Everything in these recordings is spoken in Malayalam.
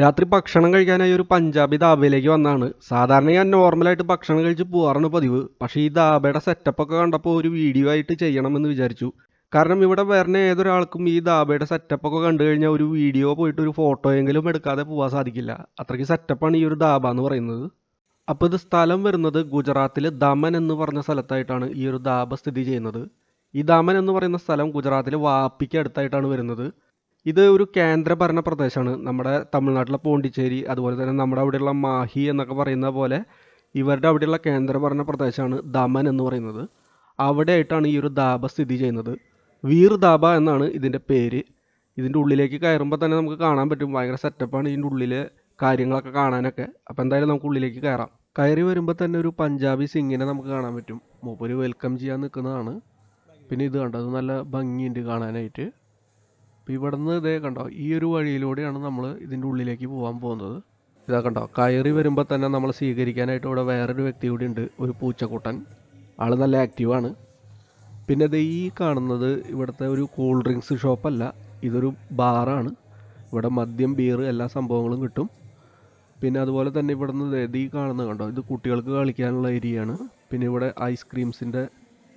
രാത്രി ഭക്ഷണം കഴിക്കാനായി ഒരു പഞ്ചാബി ധാബയിലേക്ക് വന്നാണ്. സാധാരണ ഞാൻ നോർമലായിട്ട് ഭക്ഷണം കഴിച്ച് പോകാറാണ് പതിവ്. പക്ഷേ ഈ ധാബയുടെ സെറ്റപ്പൊക്കെ കണ്ടപ്പോൾ ഒരു വീഡിയോ ആയിട്ട് ചെയ്യണമെന്ന് വിചാരിച്ചു. കാരണം ഇവിടെ വരുന്ന ഏതൊരാൾക്കും ഈ ധാബയുടെ സെറ്റപ്പൊക്കെ കണ്ടു കഴിഞ്ഞാൽ ഒരു വീഡിയോ പോയിട്ട് ഒരു ഫോട്ടോ എങ്കിലും എടുക്കാതെ പോകാൻ സാധിക്കില്ല. അത്രയ്ക്ക് സെറ്റപ്പാണ് ഈ ഒരു ധാബ എന്ന് പറയുന്നത്. അപ്പോൾ ഇത് സ്ഥലം വരുന്നത് ഗുജറാത്തിലെ ദമൻ എന്ന് പറഞ്ഞ സ്ഥലത്തായിട്ടാണ് ഈ ഒരു ധാബ സ്ഥിതി ചെയ്യുന്നത്. ഈ ദമൻ എന്ന് പറയുന്ന സ്ഥലം ഗുജറാത്തിലെ വാപ്പിക്ക് അടുത്തായിട്ടാണ് വരുന്നത്. ഇത് ഒരു കേന്ദ്രഭരണ പ്രദേശമാണ് നമ്മുടെ തമിഴ്നാട്ടിലെ പോണ്ടിച്ചേരി അതുപോലെ തന്നെ നമ്മുടെ അവിടെയുള്ള മാഹി എന്നൊക്കെ പറയുന്ന പോലെ ഇവരുടെ അവിടെയുള്ള കേന്ദ്രഭരണ പ്രദേശമാണ് ദമൻ എന്ന് പറയുന്നത്. അവിടെയായിട്ടാണ് ഈ ഒരു ദാബ സ്ഥിതി ചെയ്യുന്നത്. വീർ ദാബ എന്നാണ് ഇതിന്റെ പേര്. ഇതിന്റെ ഉള്ളിലേക്ക് കയറുമ്പോൾ തന്നെ നമുക്ക് കാണാൻ പറ്റും. ഭയങ്കര സെറ്റപ്പാണ് ഇതിന്റെ ഉള്ളിലെ കാര്യങ്ങളൊക്കെ കാണാനൊക്കെ. അപ്പോൾ എന്തായാലും നമുക്ക് ഉള്ളിലേക്ക് കയറാം. കയറി വരുമ്പോൾ തന്നെ ഒരു പഞ്ചാബി സിംഗിനെ നമുക്ക് കാണാൻ പറ്റും. മൂപ്പര് വെൽക്കം ചെയ്യാൻ നിൽക്കുന്നതാണ്. പിന്നെ ഇത് കണ്ടത് നല്ല ഭംഗിയുണ്ട് കാണാനായിട്ട്. അപ്പോൾ ഇവിടെ നിന്ന് ഇതേ കണ്ടോ ഈ ഒരു വഴിയിലൂടെയാണ് നമ്മൾ ഇതിന്റെ ഉള്ളിലേക്ക് പോകാൻ പോകുന്നത്. ഇതാ കണ്ടോ കയറി വരുമ്പോൾ തന്നെ നമ്മൾ സ്വീകരിക്കാനായിട്ട് ഇവിടെ വേറൊരു വ്യക്തി കൂടി ഉണ്ട് ഒരു പൂച്ചക്കൂട്ടൻ. ആൾ നല്ല ആക്റ്റീവാണ് പിന്നെ ഇത് ഈ കാണുന്നത് ഇവിടുത്തെ ഒരു കൂൾ ഡ്രിങ്ക്സ് ഷോപ്പല്ല ഇതൊരു ബാറാണ് ഇവിടെ മദ്യം ബീർ എല്ലാ സംഭവങ്ങളും കിട്ടും. പിന്നെ അതുപോലെ തന്നെ ഇവിടെ നിന്ന് ഈ കാണുന്നത് കണ്ടോ ഇത് കുട്ടികൾക്ക് കളിക്കാനുള്ള ഏരിയയാണ് പിന്നെ ഇവിടെ ഐസ്ക്രീംസിന്റെ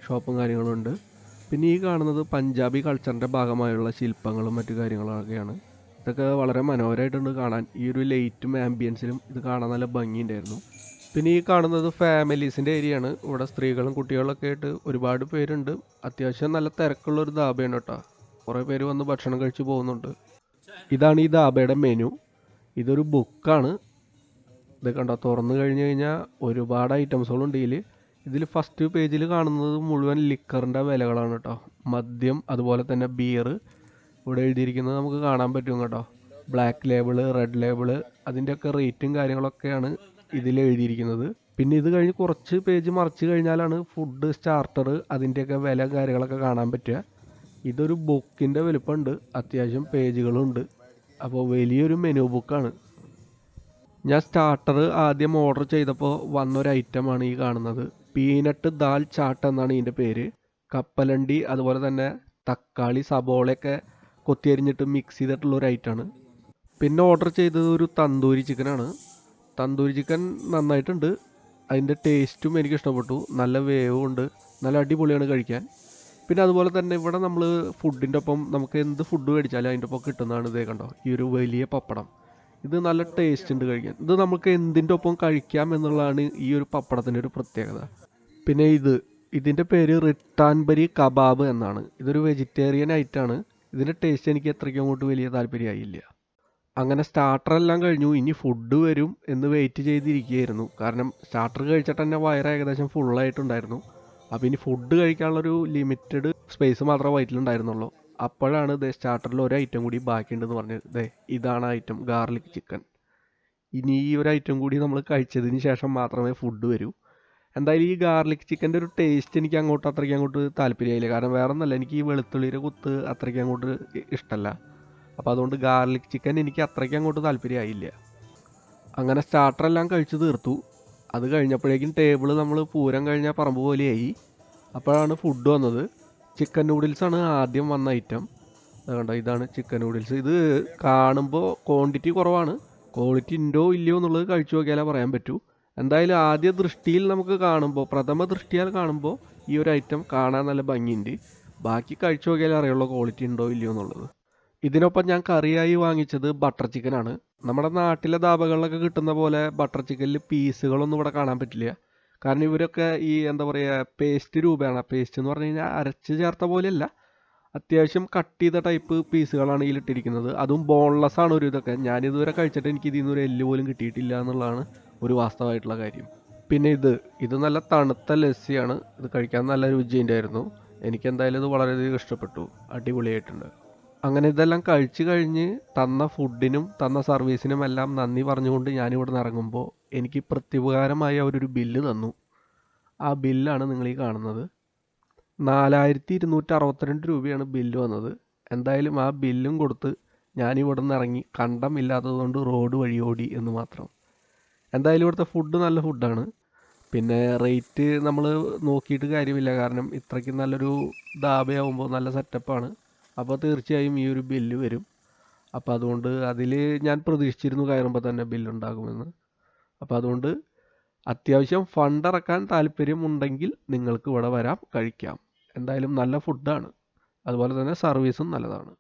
ഷോപ്പും കാര്യങ്ങളും ഉണ്ട്. പിന്നെ ഈ കാണുന്നത് പഞ്ചാബി കൾച്ചറിന്റെ ഭാഗമായുള്ള ശില്പങ്ങളും മറ്റു കാര്യങ്ങളൊക്കെയാണ്. ഇതൊക്കെ വളരെ മനോഹരമായിട്ടുണ്ട് കാണാൻ. ഈ ഒരു ലൈറ്റും ആംബിയൻസിലും ഇത് കാണാൻ നല്ല ഭംഗിയുണ്ടായിരുന്നു. പിന്നെ ഈ കാണുന്നത് ഫാമിലീസിന്റെ ഏരിയയാണ് ഇവിടെ സ്ത്രീകളും കുട്ടികളൊക്കെ ആയിട്ട് ഒരുപാട് പേരുണ്ട്. അത്യാവശ്യം നല്ല തിരക്കുള്ള ഒരു ധാബയാണ് കേട്ടോ. കുറേ പേര് വന്ന് ഭക്ഷണം കഴിച്ച് പോകുന്നുണ്ട്. ഇതാണ് ഈ ധാബയുടെ മെനു ഇതൊരു ബുക്കാണ് ഇത് കണ്ടോ? തുറന്നു കഴിഞ്ഞ് കഴിഞ്ഞാൽ ഒരുപാട് ഐറ്റംസുകളുണ്ട് ഇതിൽ ഇതിൽ ഫസ്റ്റ് പേജിൽ കാണുന്നത് മുഴുവൻ ലിക്കറിന്റെ വിലകളാണ് കേട്ടോ മദ്യം അതുപോലെ തന്നെ ബിയർ ഇവിടെ എഴുതിയിരിക്കുന്നത് നമുക്ക് കാണാൻ പറ്റും കേട്ടോ. ബ്ലാക്ക് ലേബിൾ റെഡ് ലേബിൾ അതിന്റെയൊക്കെ റേറ്റും കാര്യങ്ങളൊക്കെയാണ് ഇതിൽ എഴുതിയിരിക്കുന്നത്. പിന്നെ ഇത് കഴിഞ്ഞ് കുറച്ച് പേജ് മറിച്ച് കഴിഞ്ഞാലാണ് ഫുഡ് സ്റ്റാർട്ടർ അതിന്റെയൊക്കെ വില കാര്യങ്ങളൊക്കെ കാണാൻ പറ്റുക. ഇതൊരു ബുക്കിന്റെ വലുപ്പമുണ്ട്. അത്യാവശ്യം പേജുകളുണ്ട് അപ്പോൾ വലിയൊരു മെനു ബുക്കാണ് ഞാൻ സ്റ്റാർട്ടർ ആദ്യം ഓർഡർ ചെയ്തപ്പോൾ വന്നൊരു ഐറ്റമാണ് ഈ കാണുന്നത്. പീനട്ട് ദാൽ ചാട്ട് എന്നാണ് ഇതിന്റെ പേര്. കപ്പലണ്ടി അതുപോലെ തന്നെ തക്കാളി സബോളയൊക്കെ കൊത്തിയരിഞ്ഞിട്ട് മിക്സ് ചെയ്തിട്ടുള്ള ഒരു ഐറ്റമാണ് പിന്നെ ഓർഡർ ചെയ്തത് ഒരു തന്തൂരി ചിക്കനാണ് തന്തൂരി ചിക്കൻ നന്നായിട്ടുണ്ട്. അതിന്റെ ടേസ്റ്റും എനിക്ക് ഇഷ്ടപ്പെട്ടു. നല്ല വേവും ഉണ്ട് നല്ല അടിപൊളിയാണ് കഴിക്കാൻ. പിന്നെ അതുപോലെ തന്നെ ഇവിടെ നമ്മൾ ഫുഡിന്റെ ഒപ്പം നമുക്ക് എന്ത് ഫുഡ് മേടിച്ചാലും അതിന്റെ ഒപ്പം കിട്ടുന്നതാണ് ഇതേ കണ്ടോ? ഈ ഒരു വലിയ പപ്പടം. ഇത് നല്ല ടേസ്റ്റ് ഉണ്ട് കഴിക്കാൻ. ഇത് നമുക്ക് എന്തിന്റെ ഒപ്പം കഴിക്കാം എന്നുള്ളതാണ് ഈ ഒരു പപ്പടത്തിന്റെ ഒരു പ്രത്യേകത. പിന്നെ ഇത് ഇതിന്റെ പേര് റിട്ടാൻബരി കബാബ് എന്നാണ്. ഇതൊരു വെജിറ്റേറിയൻ ഐറ്റാണ് ഇതിന്റെ ടേസ്റ്റ് എനിക്ക് അത്രയ്ക്ക് അങ്ങോട്ട് വലിയ താല്പര്യമായില്ല. അങ്ങനെ സ്റ്റാർട്ടർ എല്ലാം കഴിഞ്ഞു. ഇനി ഫുഡ് വരും എന്ന് വെയിറ്റ് ചെയ്തിരിക്കുകയായിരുന്നു. കാരണം സ്റ്റാർട്ടർ കഴിച്ചിട്ട് തന്നെ വയറ് ഏകദേശം ഫുള്ളായിട്ടുണ്ടായിരുന്നു അപ്പോൾ ഇനി ഫുഡ് കഴിക്കാനുള്ളൊരു ലിമിറ്റഡ് സ്പേസ് മാത്രമേ വയറ്റിലുണ്ടായിരുന്നുള്ളൂ. അപ്പോഴാണ് ദേ സ്റ്റാർട്ടറിൽ ഒരു ഐറ്റം കൂടി ബാക്കിയുണ്ടെന്ന് പറഞ്ഞത്. ദേ ഇതാണ് ഐറ്റം ഗാർലിക് ചിക്കൻ ഇനി ഈ ഒരു ഐറ്റം കൂടി നമ്മൾ കഴിച്ചതിന് ശേഷം മാത്രമേ ഫുഡ് വരൂ. എന്തായാലും ഈ ഗാർലിക് ചിക്കന്റെ ഒരു ടേസ്റ്റ് എനിക്ക് അങ്ങോട്ട് അത്രയ്ക്ക് അങ്ങോട്ട് താല്പര്യമായില്ല. കാരണം വേറെ ഒന്നല്ല എനിക്ക് ഈ വെളുത്തുള്ളിയുടെ കുത്ത് അത്രയ്ക്ക് അങ്ങോട്ട് ഇഷ്ടമല്ല അപ്പോൾ അതുകൊണ്ട് ഗാർലിക് ചിക്കൻ എനിക്ക് അത്രയ്ക്ക് അങ്ങോട്ട് താല്പര്യമായില്ല. അങ്ങനെ സ്റ്റാർട്ടറെല്ലാം കഴിച്ച് തീർത്തു. അത് കഴിഞ്ഞപ്പോഴേക്കും ടേബിൾ നമ്മൾ പൂരം കഴിഞ്ഞാൽ പറമ്പ് പോലെയായി. അപ്പോഴാണ് ഫുഡ് വന്നത്. ചിക്കൻ നൂഡിൽസാണ് ആദ്യം വന്ന ഐറ്റം കണ്ടോ? ഇതാണ് ചിക്കൻ നൂഡിൽസ് ഇത് കാണുമ്പോൾ ക്വാണ്ടിറ്റി കുറവാണ്. ക്വാളിറ്റി ഉണ്ടോ ഇല്ലയോ എന്നുള്ളത് കഴിച്ചു നോക്കിയാലേ പറയാൻ പറ്റൂ. എന്തായാലും ആദ്യ ദൃഷ്ടിയിൽ നമുക്ക് കാണുമ്പോൾ പ്രഥമ ദൃഷ്ടിയാൽ കാണുമ്പോൾ ഈ ഒരു ഐറ്റം കാണാൻ നല്ല ഭംഗിയുണ്ട്. ബാക്കി കഴിച്ചു നോക്കിയാലേ അറിയുള്ളൂ ക്വാളിറ്റി ഉണ്ടോ ഇല്ലയോ എന്നുള്ളത്. ഇതിനൊപ്പം ഞാൻ കറിയായി വാങ്ങിച്ചത് ബട്ടർ ചിക്കൻ ആണ്. നമ്മുടെ നാട്ടിലെ ധാബകളിലൊക്കെ കിട്ടുന്ന പോലെ ബട്ടർ ചിക്കനിൽ പീസുകളൊന്നും ഇവിടെ കാണാൻ പറ്റില്ല. കാരണം ഇവരൊക്കെ ഈ എന്താ പറയുക പേസ്റ്റ് രൂപയാണ്. പേസ്റ്റ് എന്ന് പറഞ്ഞു കഴിഞ്ഞാൽ അരച്ച് ചേർത്ത പോലെയല്ല. അത്യാവശ്യം കട്ട് ചെയ്ത ടൈപ്പ് പീസുകളാണ് ഇതിലിട്ടിരിക്കുന്നത്. അതും ബോൺലെസ് ആണ് ഒരു ഇതൊക്കെ. ഞാനിതുവരെ കഴിച്ചിട്ട് എനിക്ക് ഇതിൽ നിന്ന് എല്ല് പോലും കിട്ടിയിട്ടില്ല എന്നുള്ളതാണ് ഒരു വാസ്തവമായിട്ടുള്ള കാര്യം. പിന്നെ ഇത് ഇത് നല്ല തണുത്ത ലസ്സിയാണ്. ഇത് കഴിക്കാൻ നല്ല രുചിയുണ്ടായിരുന്നു എനിക്ക് എന്തായാലും ഇത് വളരെയധികം ഇഷ്ടപ്പെട്ടു. അടിപൊളിയായിട്ടുണ്ട്. അങ്ങനെ ഇതെല്ലാം കഴിച്ചു കഴിഞ്ഞ് തന്ന ഫുഡിനും തന്ന സർവീസിനും എല്ലാം നന്ദി പറഞ്ഞുകൊണ്ട് ഞാനിവിടെ നിന്ന് ഇറങ്ങുമ്പോൾ എനിക്ക് പ്രത്യുപകാരമായി അവരൊരു ബില്ല് തന്നു. ആ ബില്ലാണ് നിങ്ങൾ ഈ കാണുന്നത്. നാലായിരത്തി ഇരുന്നൂറ്റി അറുപത്തിരണ്ട് രൂപയാണ് ബില്ല് വന്നത്. എന്തായാലും ആ ബില്ലും കൊടുത്ത് ഞാനിവിടെ നിന്ന് ഇറങ്ങി കണ്ടമില്ലാത്തതുകൊണ്ട് റോഡ് വഴി ഓടി എന്ന് മാത്രം. എന്തായാലും ഇവിടുത്തെ ഫുഡ് നല്ല ഫുഡാണ് പിന്നെ റേറ്റ് നമ്മൾ നോക്കിയിട്ട് കാര്യമില്ല. കാരണം ഇത്രയ്ക്ക് നല്ലൊരു ധാബയാവുമ്പോൾ നല്ല സെറ്റപ്പാണ് അപ്പോൾ തീർച്ചയായും ഈ ഒരു ബില്ല് വരും. അപ്പോൾ അതുകൊണ്ട് അതിൽ ഞാൻ പ്രതീക്ഷിച്ചിരുന്നു കയറുമ്പോൾ തന്നെ ബില്ലുണ്ടാകുമെന്ന് അപ്പോൾ അതുകൊണ്ട് അത്യാവശ്യം ഫണ്ട് ഇറക്കാൻ താല്പര്യമുണ്ടെങ്കിൽ നിങ്ങൾക്ക് ഇവിടെ വരാം കഴിക്കാം. എന്തായാലും നല്ല ഫുഡാണ് അതുപോലെ തന്നെ സർവീസും നല്ലതാണ്.